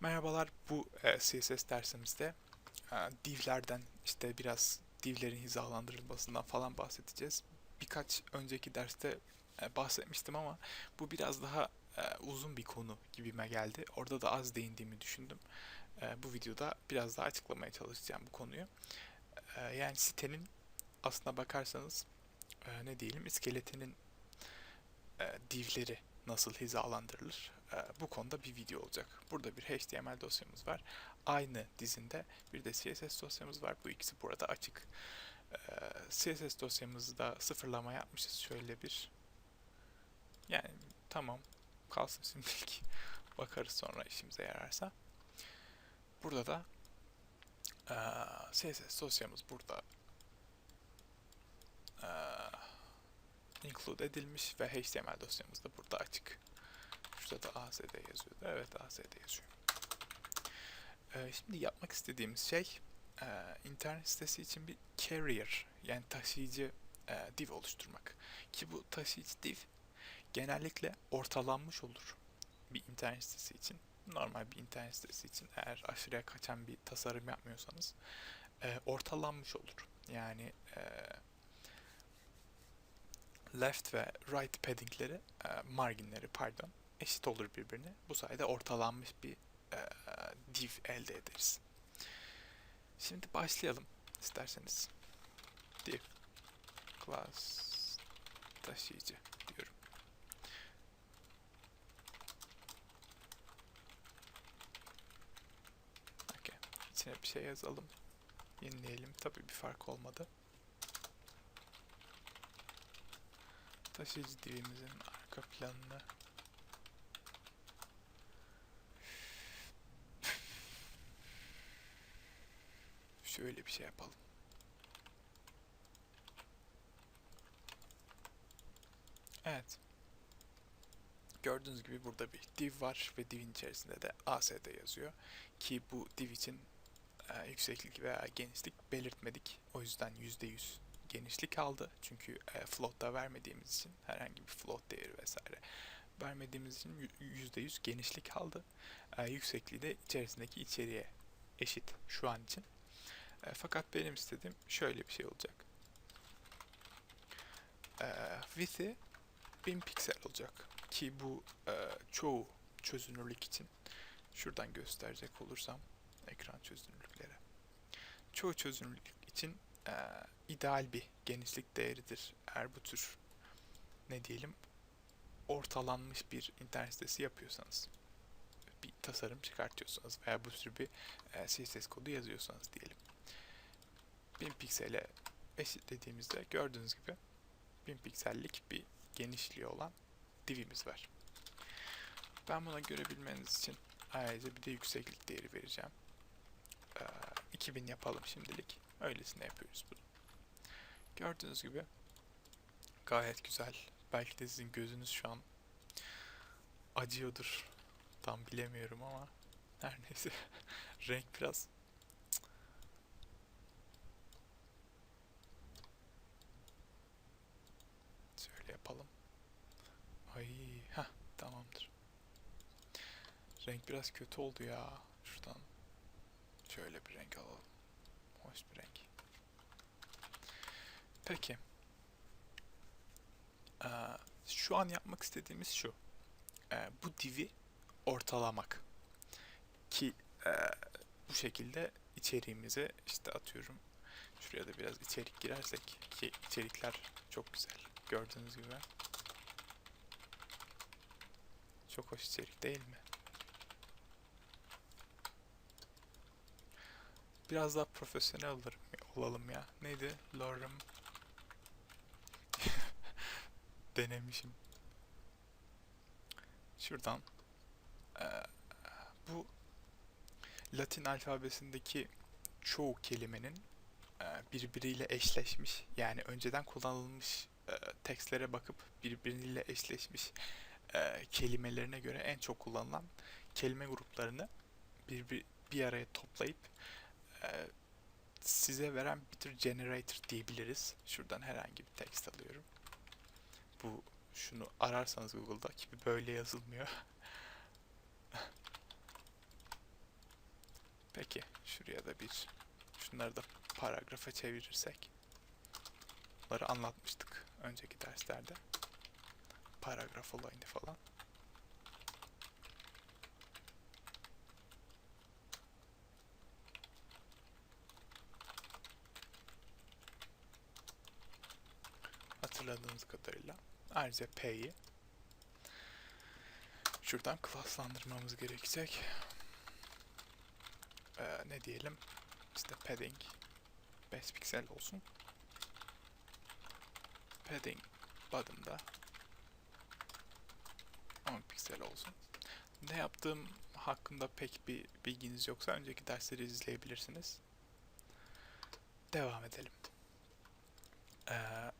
Merhabalar, bu e, CSS dersimizde e, divlerden işte biraz divlerin hizalandırılmasından falan bahsedeceğiz. Birkaç önceki derste e, bahsetmiştim ama bu biraz daha e, uzun bir konu gibime geldi. Orada da az değindiğimi düşündüm. E, bu videoda biraz daha açıklamaya çalışacağım bu konuyu. E, yani sitenin aslına bakarsanız e, ne diyelim iskeletinin e, divleri nasıl hizalandırılır? E, bu konuda bir video olacak. Burada bir HTML dosyamız var. Aynı dizinde bir de CSS dosyamız var. Bu ikisi burada açık. E, CSS dosyamızda sıfırlama yapmışız. Şöyle bir yani tamam kalsın şimdilik. Bakarız sonra işimize yararsa. Burada da e, CSS dosyamız burada include edilmiş ve HTML dosyamız da burada açık. Şurada da ASD yazıyordu. Evet ASD yazıyor. Ee, şimdi yapmak istediğimiz şey e, internet sitesi için bir carrier yani taşıyıcı e, div oluşturmak. Ki bu taşıyıcı div genellikle ortalanmış olur bir internet sitesi için. Normal bir internet sitesi için eğer aşırıya kaçan bir tasarım yapmıyorsanız e, ortalanmış olur. Yani left ve right paddingleri, e, marginleri pardon, eşit olur birbirine. Bu sayede ortalanmış bir e, div elde ederiz. Şimdi başlayalım isterseniz. Div class taşıyıcı diyorum. Okay. İçine bir şey yazalım. Yenileyelim. Tabii bir fark olmadı. Taşıyıcı divimizin arka planını şöyle bir şey yapalım. Evet. Gördüğünüz gibi burada bir div var ve divin içerisinde de ASD yazıyor. Ki bu div için e, yükseklik veya genişlik belirtmedik. O yüzden %100 genişlik aldı. Çünkü e, float da vermediğimiz için herhangi bir float değeri vesaire vermediğimiz için %100 genişlik aldı. E, yüksekliği de içerisindeki içeriğe eşit şu an için. E, fakat benim istediğim şöyle bir şey olacak. E, width'i 1000 piksel olacak. Ki bu e, çoğu çözünürlük için şuradan gösterecek olursam ekran çözünürlükleri. Çoğu çözünürlük için e, ideal bir genişlik değeridir. Eğer bu tür ne diyelim ortalanmış bir internet sitesi yapıyorsanız bir tasarım çıkartıyorsanız veya bu tür bir e, CSS kodu yazıyorsanız diyelim. 1000 piksele eşitlediğimizde gördüğünüz gibi 1000 piksellik bir genişliği olan divimiz var. Ben buna görebilmeniz için ayrıca bir de yükseklik değeri vereceğim. Ee, 2000 yapalım şimdilik. Öylesine yapıyoruz bunu. Gördüğünüz gibi gayet güzel. Belki de sizin gözünüz şu an acıyordur. Tam bilemiyorum ama her neyse. Renk biraz Şöyle yapalım. Ay, ha tamamdır. Renk biraz kötü oldu ya. Şuradan şöyle bir renk alalım. Hoş bir renk. Peki. Ee, şu an yapmak istediğimiz şu. Ee, bu divi ortalamak. Ki e, bu şekilde içeriğimize işte atıyorum. Şuraya da biraz içerik girersek ki içerikler çok güzel. Gördüğünüz gibi. Çok hoş içerik değil mi? Biraz daha profesyonel olurum, olalım ya. Neydi? Lorem. Denemişim. Şuradan. Ee, bu Latin alfabesindeki çoğu kelimenin e, birbiriyle eşleşmiş yani önceden kullanılmış e, tekstlere bakıp birbiriyle eşleşmiş e, kelimelerine göre en çok kullanılan kelime gruplarını bir, bir, bir araya toplayıp e, size veren bir tür generator diyebiliriz. Şuradan herhangi bir text alıyorum. Bu şunu ararsanız Google'da gibi böyle yazılmıyor. Peki şuraya da bir şunları da paragrafa çevirirsek. Bunları anlatmıştık önceki derslerde. Paragraf olayını falan. Hatırladığınız kadarıyla ayrıca P'yi şuradan klaslandırmamız gerekecek. Ee, ne diyelim? İşte padding 5 piksel olsun. Padding bottom'da 10 piksel olsun. Ne yaptığım hakkında pek bir bilginiz yoksa önceki dersleri izleyebilirsiniz. Devam edelim. Ee,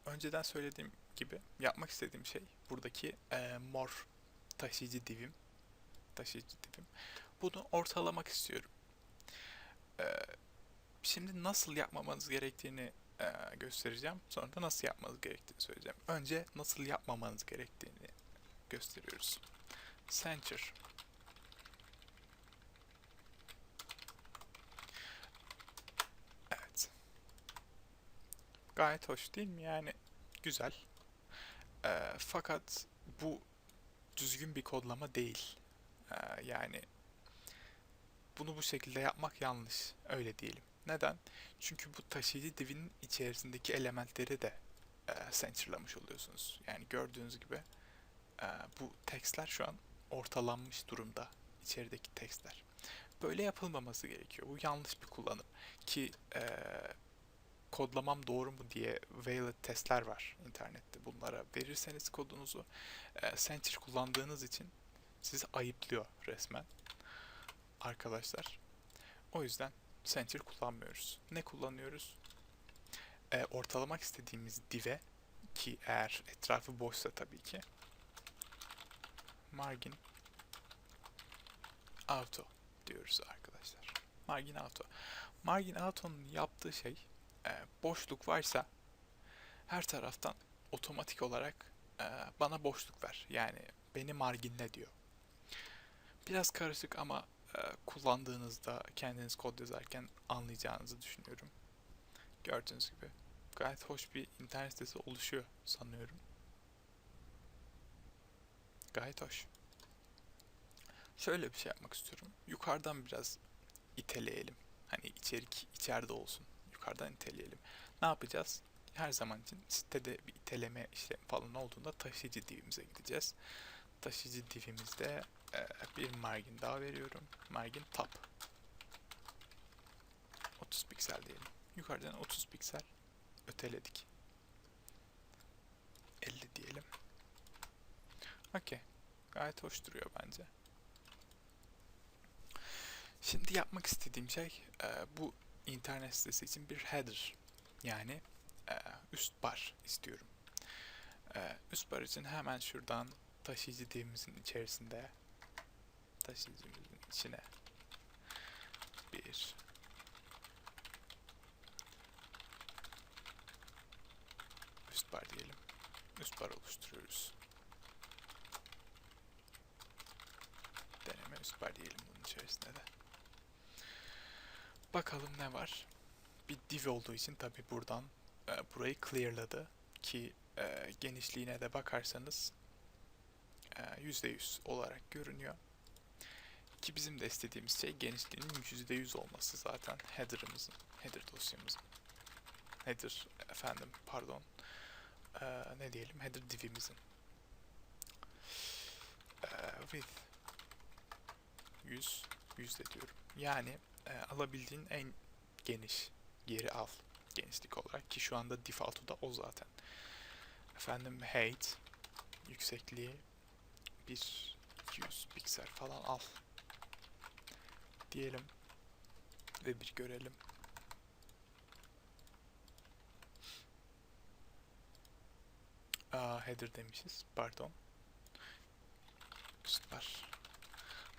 önceden söylediğim gibi yapmak istediğim şey buradaki e, mor taşıyıcı divim. Taşıyıcı divim. Bunu ortalamak istiyorum. Ee, şimdi nasıl yapmamanız gerektiğini e, göstereceğim. Sonra da nasıl yapmanız gerektiğini söyleyeceğim. Önce nasıl yapmamanız gerektiğini gösteriyoruz. Center. Evet. Gayet hoş değil mi? Yani güzel. Ee, fakat bu düzgün bir kodlama değil. Ee, yani bunu bu şekilde yapmak yanlış. Öyle diyelim. Neden? Çünkü bu taşıyıcı divinin içerisindeki elementleri de e, centerlamış oluyorsunuz. Yani gördüğünüz gibi e, bu tekstler şu an ortalanmış durumda. içerideki tekstler. Böyle yapılmaması gerekiyor. Bu yanlış bir kullanım. Ki e, kodlamam doğru mu diye valid testler var internette. Bunlara verirseniz kodunuzu e, center kullandığınız için sizi ayıplıyor resmen arkadaşlar. O yüzden center kullanmıyoruz. Ne kullanıyoruz? E, ortalamak istediğimiz div'e ki eğer etrafı boşsa tabii ki margin auto diyoruz arkadaşlar. Margin auto. Margin auto'nun yaptığı şey e, boşluk varsa her taraftan otomatik olarak e, bana boşluk ver. Yani beni marginle diyor. Biraz karışık ama e, kullandığınızda kendiniz kod yazarken anlayacağınızı düşünüyorum. Gördüğünüz gibi gayet hoş bir internet sitesi oluşuyor sanıyorum. Gayet hoş. Şöyle bir şey yapmak istiyorum. Yukarıdan biraz iteleyelim. Hani içerik içeride olsun. Yukarıdan iteleyelim. Ne yapacağız? Her zaman için sitede bir iteleme işlemi falan olduğunda taşıyıcı divimize gideceğiz. Taşıyıcı divimizde e, bir margin daha veriyorum. Margin top. 30 piksel diyelim. Yukarıdan 30 piksel öteledik. 50 diyelim. Okey. Gayet hoş duruyor bence. Şimdi yapmak istediğim şey e, bu internet sitesi için bir header. Yani e, üst bar istiyorum. E, üst bar için hemen şuradan taşıyıcı divimizin içerisinde taşıyıcımızın içine bir üst bar diyelim. Üst bar oluşturuyoruz. Deneme üst bar diyelim bunun içerisinde de. Bakalım ne var. Bir div olduğu için tabi buradan e, burayı clearladı ki e, genişliğine de bakarsanız e, %100 olarak görünüyor. Ki bizim de istediğimiz şey genişliğinin %100 olması zaten header'ımızın, header dosyamızın. Header efendim pardon. Ee, ne diyelim? Header divimizin. Ee, with 100 yüzde diyorum. Yani e, alabildiğin en geniş yeri al genişlik olarak ki şu anda default'u da o zaten. Efendim height yüksekliği bir 200 piksel falan al diyelim ve bir görelim. Aa, header demişiz. Pardon. Süper.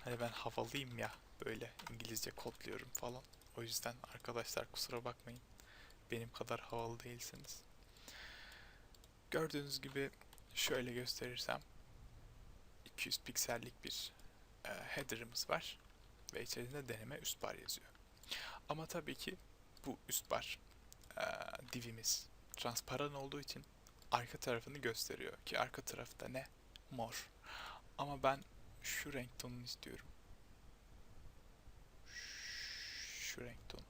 Hani ben havalıyım ya. Böyle İngilizce kodluyorum falan. O yüzden arkadaşlar kusura bakmayın. Benim kadar havalı değilsiniz. Gördüğünüz gibi şöyle gösterirsem 200 piksellik bir e, header'ımız var ve içerisinde deneme üst bar yazıyor. Ama tabii ki bu üst bar eee, divimiz transparan olduğu için arka tarafını gösteriyor ki arka tarafta ne? Mor. Ama ben şu renk tonunu istiyorum. Şu renk tonu.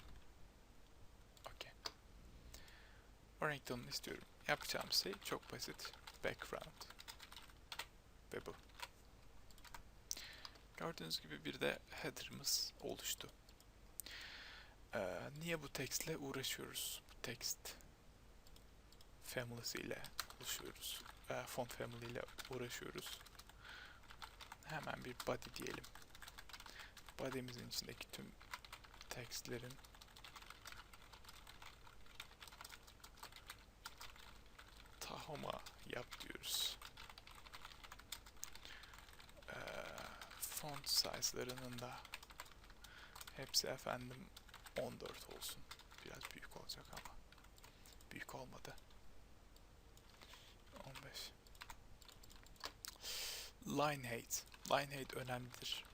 Okey. O renk tonunu istiyorum. Yapacağım şey çok basit. Background. Ve bu. Gördüğünüz gibi bir de header'ımız oluştu. Ee, niye bu textle uğraşıyoruz? Bu text family'si ile uğraşıyoruz. Ee, font family ile uğraşıyoruz. Hemen bir body diyelim. Body'mizin içindeki tüm textlerin Tahoma yap diyoruz. Ee, font size'larının da hepsi efendim 14 olsun. Biraz büyük olacak ama. Büyük olmadı. 15. Line height. Line height önemlidir.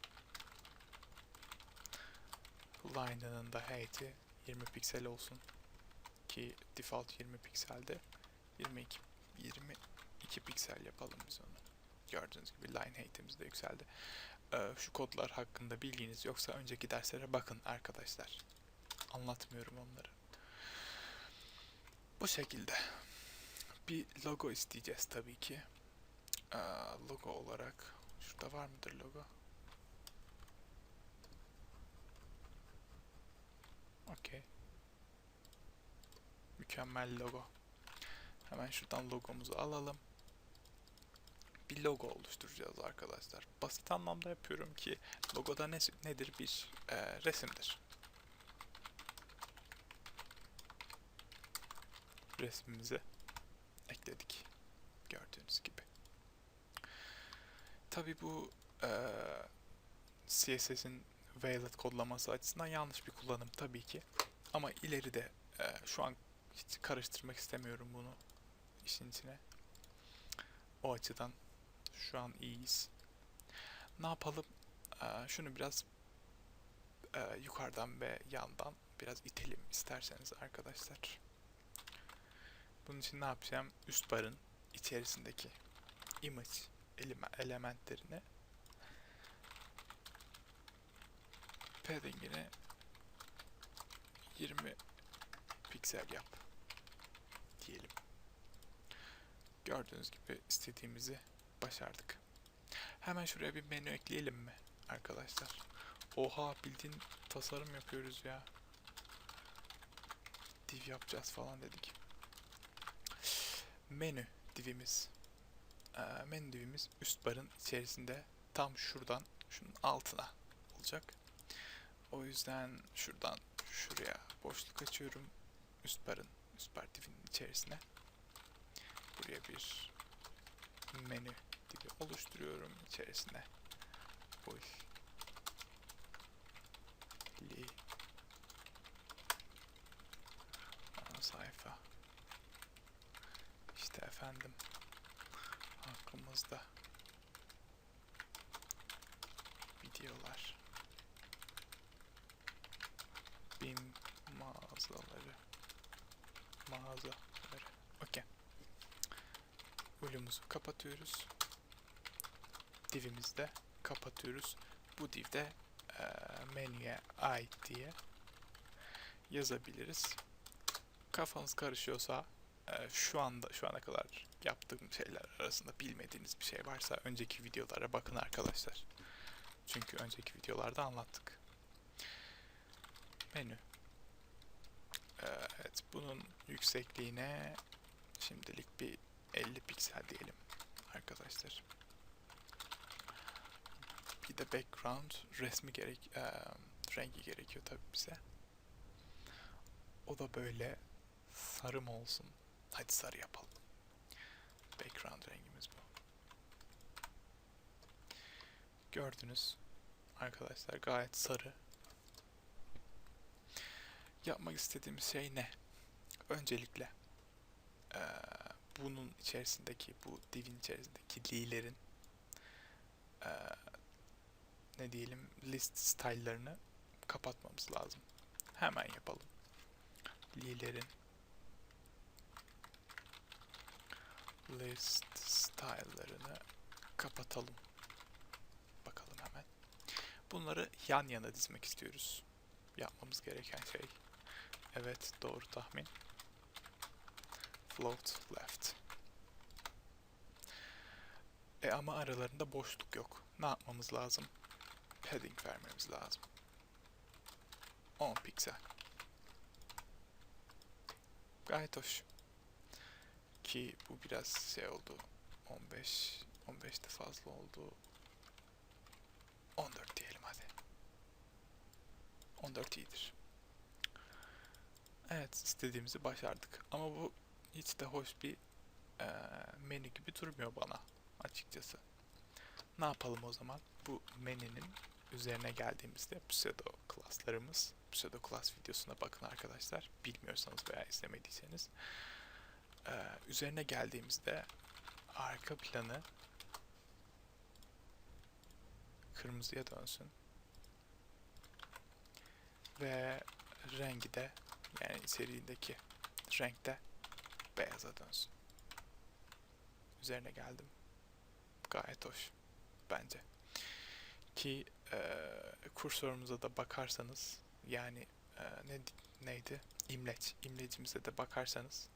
Line'ının da height'i 20 piksel olsun. Ki default 20 pikselde 22 22 piksel yapalım biz onu. Gördüğünüz gibi line height'imiz de yükseldi. Ee, şu kodlar hakkında bilginiz yoksa önceki derslere bakın arkadaşlar. Anlatmıyorum onları. Bu şekilde. Bir logo isteyeceğiz tabii ki. Ee, logo olarak şurada var mıdır logo? Okey. Mükemmel logo. Hemen şuradan logomuzu alalım. Bir logo oluşturacağız arkadaşlar. Basit anlamda yapıyorum ki logoda ne, nedir? Bir e, resimdir. Resmimizi ekledik. Gördüğünüz gibi. Tabi bu e, CSS'in Violet kodlaması açısından yanlış bir kullanım tabii ki. Ama ileride e, şu an hiç karıştırmak istemiyorum bunu işin içine. O açıdan şu an iyiyiz. Ne yapalım? Ee, şunu biraz e, yukarıdan ve yandan biraz itelim isterseniz arkadaşlar. Bunun için ne yapacağım? Üst barın içerisindeki image eleme padding'ini 20 piksel yap diyelim. Gördüğünüz gibi istediğimizi başardık. Hemen şuraya bir menü ekleyelim mi arkadaşlar? Oha bildiğin tasarım yapıyoruz ya. Div yapacağız falan dedik. Menü divimiz. Ee, menü divimiz üst barın içerisinde tam şuradan şunun altına olacak. O yüzden şuradan şuraya boşluk açıyorum. Üst barın, üst bar divinin içerisine. Buraya bir menü dibi oluşturuyorum içerisine. Full li sayfa. İşte efendim hakkımızda kapatıyoruz. Divimizi de kapatıyoruz. Bu divde e, menüye ait diye yazabiliriz. Kafanız karışıyorsa e, şu anda şu ana kadar yaptığım şeyler arasında bilmediğiniz bir şey varsa önceki videolara bakın arkadaşlar. Çünkü önceki videolarda anlattık. Menü. Evet bunun yüksekliğine şimdilik bir 50 piksel diyelim arkadaşlar. Bir de background resmi gerek e, rengi gerekiyor tabi bize. O da böyle sarı mı olsun? Hadi sarı yapalım. Background rengimiz bu. Gördünüz arkadaşlar gayet sarı. Yapmak istediğimiz şey ne? Öncelikle eee bunun içerisindeki bu divin içerisindeki li'lerin ne diyelim list style'larını kapatmamız lazım. Hemen yapalım. Lilerin list style'larını kapatalım. Bakalım hemen. Bunları yan yana dizmek istiyoruz. Yapmamız gereken şey. Evet, doğru tahmin. Float left. E ama aralarında boşluk yok. Ne yapmamız lazım? Padding vermemiz lazım. 10 piksel. Gayet hoş. Ki bu biraz şey oldu. 15 15 de fazla oldu. 14 diyelim hadi. 14 iyidir. Evet istediğimizi başardık. Ama bu hiç de hoş bir eee, menü gibi durmuyor bana açıkçası. Ne yapalım o zaman? Bu menünün üzerine geldiğimizde pseudo klaslarımız, pseudo class videosuna bakın arkadaşlar. Bilmiyorsanız veya izlemediyseniz. Ee, üzerine geldiğimizde arka planı kırmızıya dönsün. Ve rengi de yani serindeki renkte beyaza dönsün. Üzerine geldim. Gayet hoş bence. Ki eee kursörümüze de bakarsanız yani eee, ne neydi? İmleç. İmlecimize de bakarsanız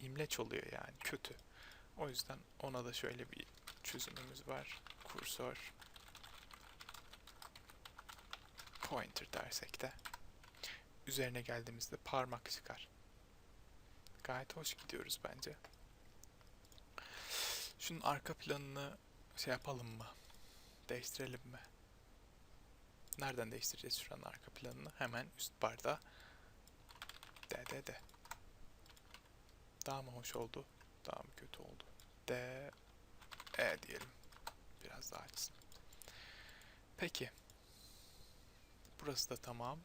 imleç oluyor yani kötü. O yüzden ona da şöyle bir çözümümüz var. Kursör pointer dersek de üzerine geldiğimizde parmak çıkar. Gayet hoş gidiyoruz bence. Şunun arka planını şey yapalım mı? Değiştirelim mi? Nereden değiştireceğiz şuranın arka planını? Hemen üst barda. D, D, D. Daha mı hoş oldu? Daha mı kötü oldu? D, E diyelim. Biraz daha açsın. Peki. Burası da tamam.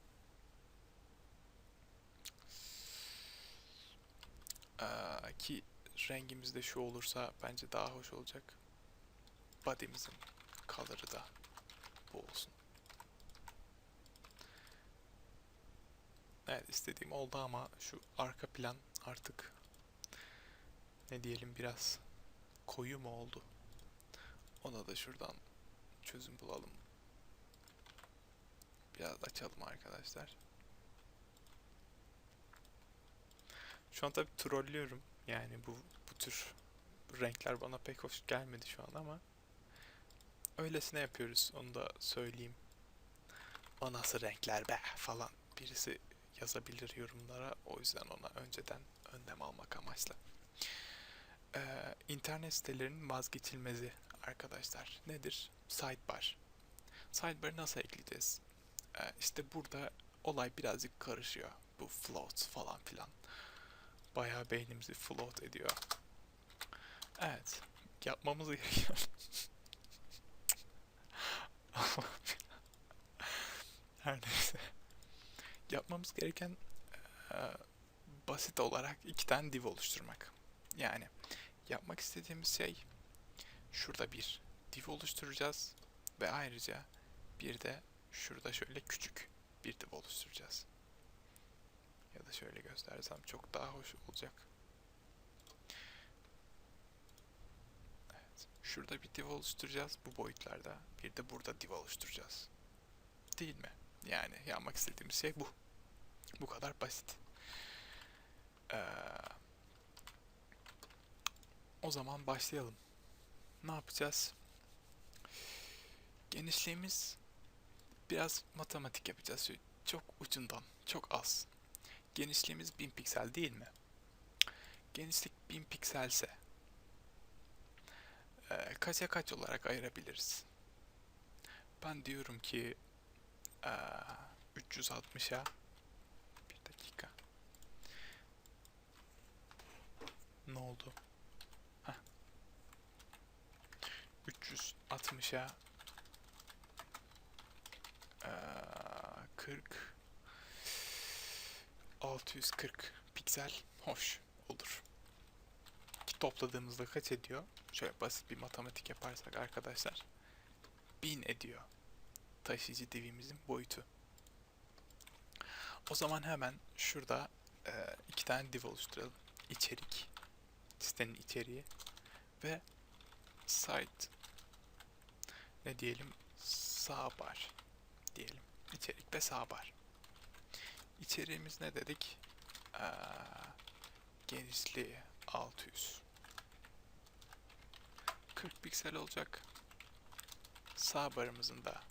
Ee, ki rengimiz de şu olursa bence daha hoş olacak. Body'mizin color'ı da bu olsun. Evet istediğim oldu ama şu arka plan artık ne diyelim biraz koyu mu oldu? Ona da şuradan çözüm bulalım. Biraz açalım arkadaşlar. Şu an tabii trollüyorum. Yani bu bu tür renkler bana pek hoş gelmedi şu an ama öylesine yapıyoruz. Onu da söyleyeyim. O nasıl renkler be falan birisi yazabilir yorumlara. O yüzden ona önceden önlem almak amaçlı. Ee, internet sitelerinin vazgeçilmezi arkadaşlar. Nedir? Sidebar. Sidebar'ı nasıl ekleyeceğiz? Ee, işte burada olay birazcık karışıyor. Bu float falan filan. Bayağı beynimizi float ediyor. Evet. Yapmamız gereken... Her neyse. Yapmamız gereken eee, basit olarak iki tane div oluşturmak. Yani yapmak istediğimiz şey şurada bir div oluşturacağız ve ayrıca bir de şurada şöyle küçük bir div oluşturacağız. Ya da şöyle göstersem çok daha hoş olacak. Evet. Şurada bir div oluşturacağız bu boyutlarda. Bir de burada div oluşturacağız. Değil mi? Yani yapmak istediğimiz şey bu. Bu kadar basit. Ee, o zaman başlayalım. Ne yapacağız? Genişliğimiz biraz matematik yapacağız. Çok ucundan, çok az. Genişliğimiz 1000 piksel değil mi? Genişlik 1000 pikselse e, kaça kaç olarak ayırabiliriz? Ben diyorum ki e, 360'a bir dakika. Ne oldu? Heh. 360'a e, 40 640 piksel hoş olur. Ki topladığımızda kaç ediyor? Şöyle basit bir matematik yaparsak arkadaşlar 1000 ediyor taşıyıcı divimizin boyutu. O zaman hemen şurada e, iki tane div oluşturalım. İçerik, sitenin içeriği ve site ne diyelim sağ bar diyelim. İçerik ve sağ bar. İçeriğimiz ne dedik? Ee, genişliği 600. 40 piksel olacak. Sağ barımızın da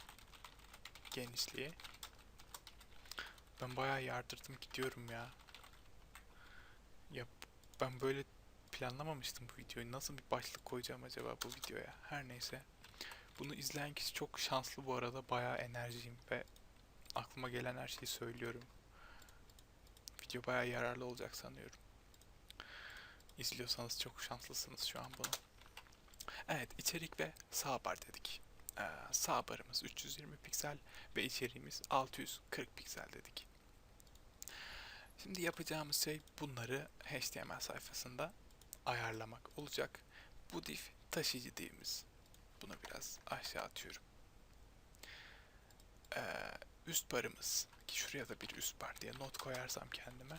genişliği. Ben bayağı yardırdım gidiyorum ya. Ya ben böyle planlamamıştım bu videoyu. Nasıl bir başlık koyacağım acaba bu videoya? Her neyse. Bunu izleyen kişi çok şanslı bu arada. Bayağı enerjiyim ve aklıma gelen her şeyi söylüyorum. Video bayağı yararlı olacak sanıyorum. İzliyorsanız çok şanslısınız şu an bunu. Evet, içerik ve sağ bar dedik. Ee, sağ barımız 320 piksel ve içeriğimiz 640 piksel dedik. Şimdi yapacağımız şey bunları HTML sayfasında ayarlamak olacak. Bu div taşıyıcı divimiz. Bunu biraz aşağı atıyorum. Ee, üst barımız ki şuraya da bir üst bar diye not koyarsam kendime.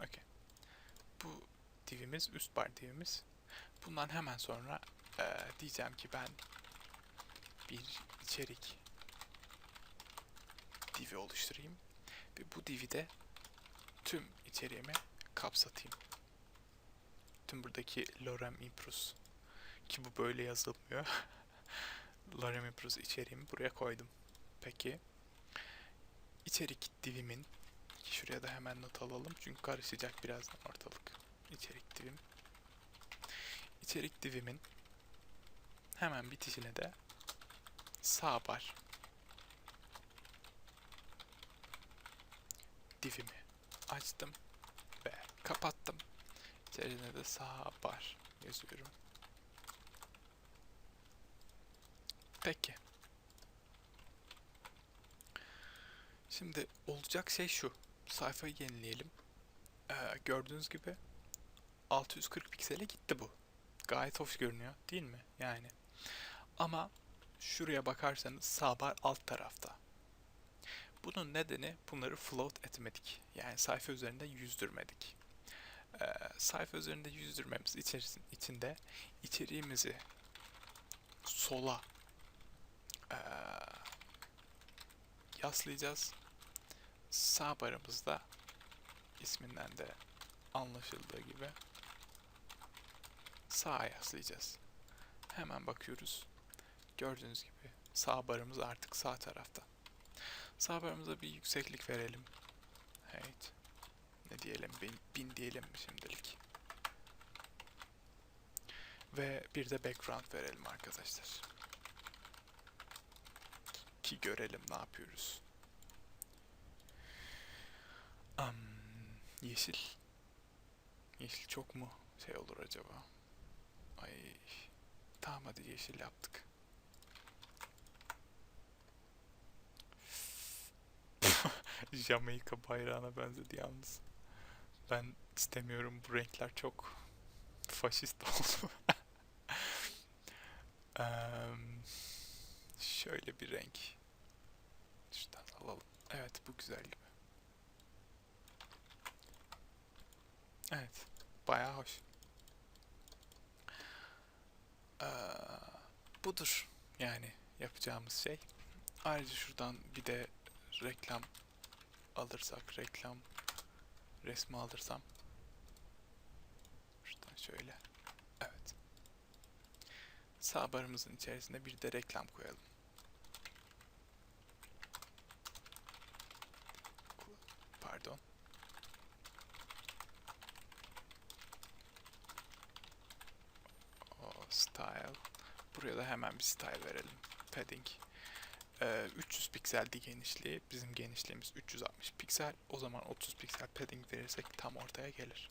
Okey. Bu divimiz üst bar divimiz. Bundan hemen sonra eee, diyeceğim ki ben bir içerik divi oluşturayım ve bu divi de tüm içeriğimi kapsatayım. Tüm buradaki lorem imprus ki bu böyle yazılmıyor. lorem imprus içeriğimi buraya koydum. Peki içerik divimin şuraya da hemen not alalım çünkü karışacak birazdan ortalık. İçerik divim. İçerik divimin hemen bitişine de sağ bar divimi açtım ve kapattım. İçerisine de sağ bar yazıyorum. Peki. Şimdi olacak şey şu. Sayfayı yenileyelim. Ee, gördüğünüz gibi 640 piksele gitti bu. Gayet hoş görünüyor değil mi? Yani. Ama şuraya bakarsanız sağ bar alt tarafta. Bunun nedeni bunları float etmedik. Yani sayfa üzerinde yüzdürmedik. Ee, sayfa üzerinde yüzdürmemiz içerisin, içinde içeriğimizi sola ee, yaslayacağız. Sağ barımızda isminden de anlaşıldığı gibi sağa yaslayacağız. Hemen bakıyoruz. Gördüğünüz gibi sağ barımız artık sağ tarafta. Sağ barımıza bir yükseklik verelim. Evet. Ne diyelim? Bin, bin diyelim şimdilik? Ve bir de background verelim arkadaşlar. Ki görelim ne yapıyoruz. Am, yeşil. Yeşil çok mu şey olur acaba? Ay. Tamam hadi yeşil yaptık. Jamaika bayrağına benzedi yalnız. Ben istemiyorum bu renkler çok faşist oldu. Em, şöyle bir renk. Alalım. Evet bu güzel gibi. Evet. Bayağı hoş. Ee, budur yani yapacağımız şey. Ayrıca şuradan bir de reklam alırsak, reklam resmi alırsam şuradan şöyle. Evet. Sağ barımızın içerisinde bir de reklam koyalım. Pardon. O style. Buraya da hemen bir style verelim. Padding. Ee, 300 pikseldi genişliği. Bizim genişliğimiz 360 piksel. O zaman 30 piksel padding verirsek tam ortaya gelir.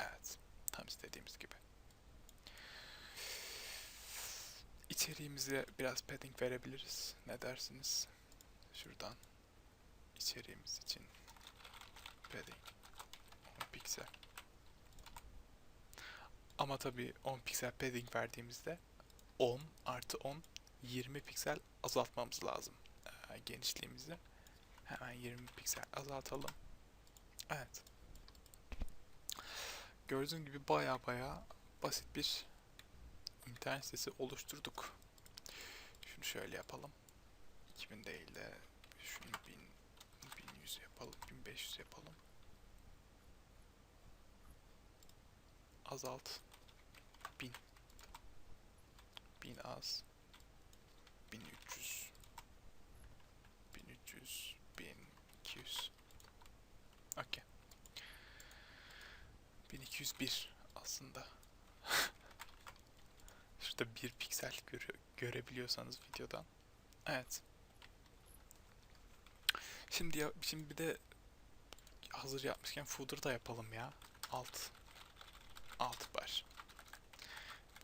Evet. Tam istediğimiz gibi. İçeriğimize biraz padding verebiliriz. Ne dersiniz? Şuradan içeriğimiz için padding 10 piksel. Ama tabii 10 piksel padding verdiğimizde 10 artı 10 20 piksel azaltmamız lazım e, genişliğimizi. Hemen 20 piksel azaltalım. Evet. Gördüğünüz gibi baya baya basit bir internet sitesi oluşturduk. Şunu şöyle yapalım. 2000 değil de şunu 1000, 1100 yapalım, 1500 yapalım. Azalt. 1000. 1000 az. 1300. 1300. 1200. Okey. 1201 aslında. Şurada bir piksel göre- görebiliyorsanız videodan. Evet. Şimdi ya, şimdi bir de hazır yapmışken footer da yapalım ya. Alt. Alt bar.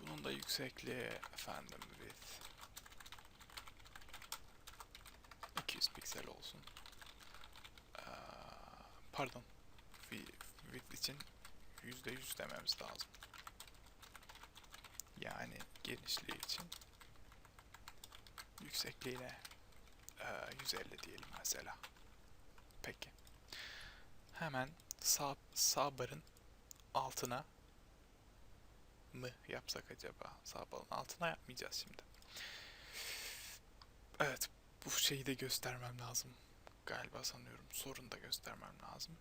Bunun da yüksekliği efendim with 200 piksel olsun. Ee, pardon. Wi- Width için %100 dememiz lazım. Yani genişliği için yüksekliğine eee, 150 diyelim mesela. Peki. Hemen sağ, sağ barın altına mı yapsak acaba? Sağ barın altına yapmayacağız şimdi. Evet, bu şeyi de göstermem lazım. Galiba sanıyorum. Sorun da göstermem lazım.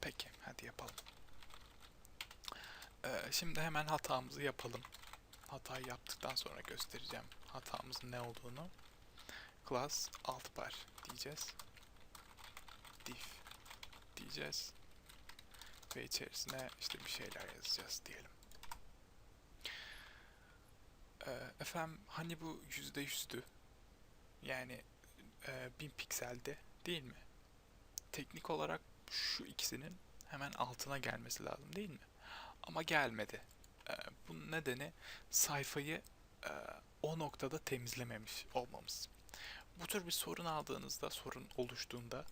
Peki, hadi yapalım. Ee, şimdi hemen hatamızı yapalım. Hatayı yaptıktan sonra göstereceğim hatamızın ne olduğunu. Class alt bar diyeceğiz. Div diyeceğiz. Ve içerisine işte bir şeyler yazacağız diyelim. Ee, efendim hani bu yüzde yüzdü. Yani e, bin pikseldi değil mi? Teknik olarak şu ikisinin hemen altına gelmesi lazım değil mi? Ama gelmedi. Ee, bunun nedeni sayfayı e, o noktada temizlememiş olmamız. Bu tür bir sorun aldığınızda, sorun oluştuğunda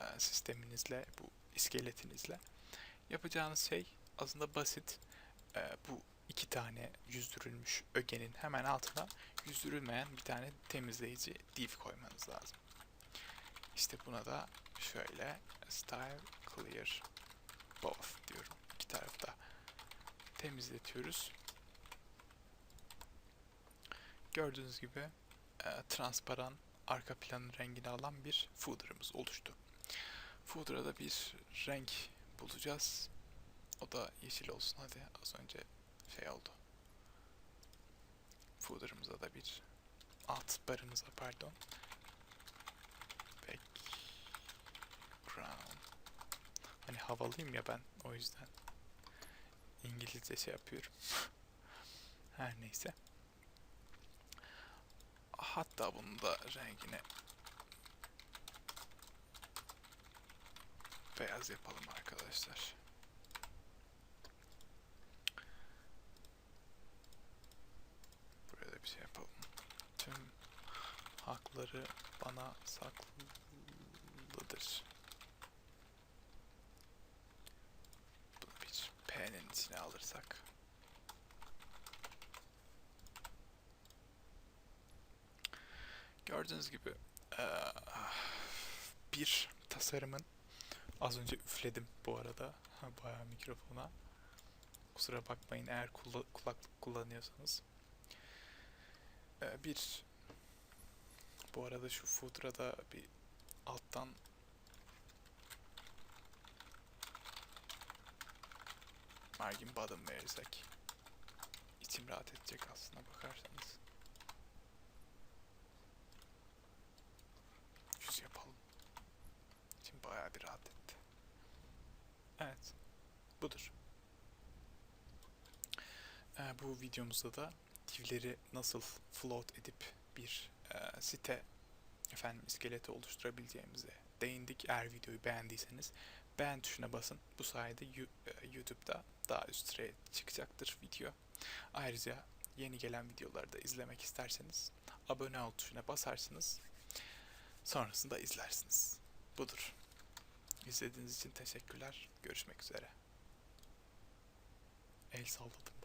e, sisteminizle, bu iskeletinizle yapacağınız şey aslında basit. E, bu iki tane yüzdürülmüş ögenin hemen altına yüzdürülmeyen bir tane temizleyici div koymanız lazım. İşte buna da şöyle style clear both diyorum. İki tarafta temizletiyoruz. Gördüğünüz gibi e, transparan arka planın rengini alan bir footer'ımız oluştu. Footer'a da bir renk bulacağız. O da yeşil olsun hadi. Az önce şey oldu. Footer'ımıza da bir alt barımıza pardon. Background. Hani havalıyım ya ben o yüzden. İngilizce şey yapıyorum. Her neyse. Hatta bunun da rengini beyaz yapalım arkadaşlar. Buraya da bir şey yapalım. Tüm hakları bana saklıdır. Bunu bir P'nin içine alırsak. Gördüğünüz gibi eee, bir tasarımın az önce üfledim bu arada bayağı mikrofona. Kusura bakmayın eğer kula- kulaklık kullanıyorsanız. Eee, bir bu arada şu footer'a bir alttan margin bottom verirsek içim rahat edecek aslına bakarsanız. 100 yapalım. İçim bayağı bir rahat etti. Evet. Budur. Ee, bu videomuzda da divleri nasıl float edip bir e, site efendim iskeleti oluşturabileceğimize değindik. Eğer videoyu beğendiyseniz beğen tuşuna basın. Bu sayede e, YouTube'da daha üst sıraya çıkacaktır video. Ayrıca yeni gelen videoları da izlemek isterseniz abone ol tuşuna basarsınız. Sonrasında izlersiniz. Budur. İzlediğiniz için teşekkürler. Görüşmek üzere. El salladım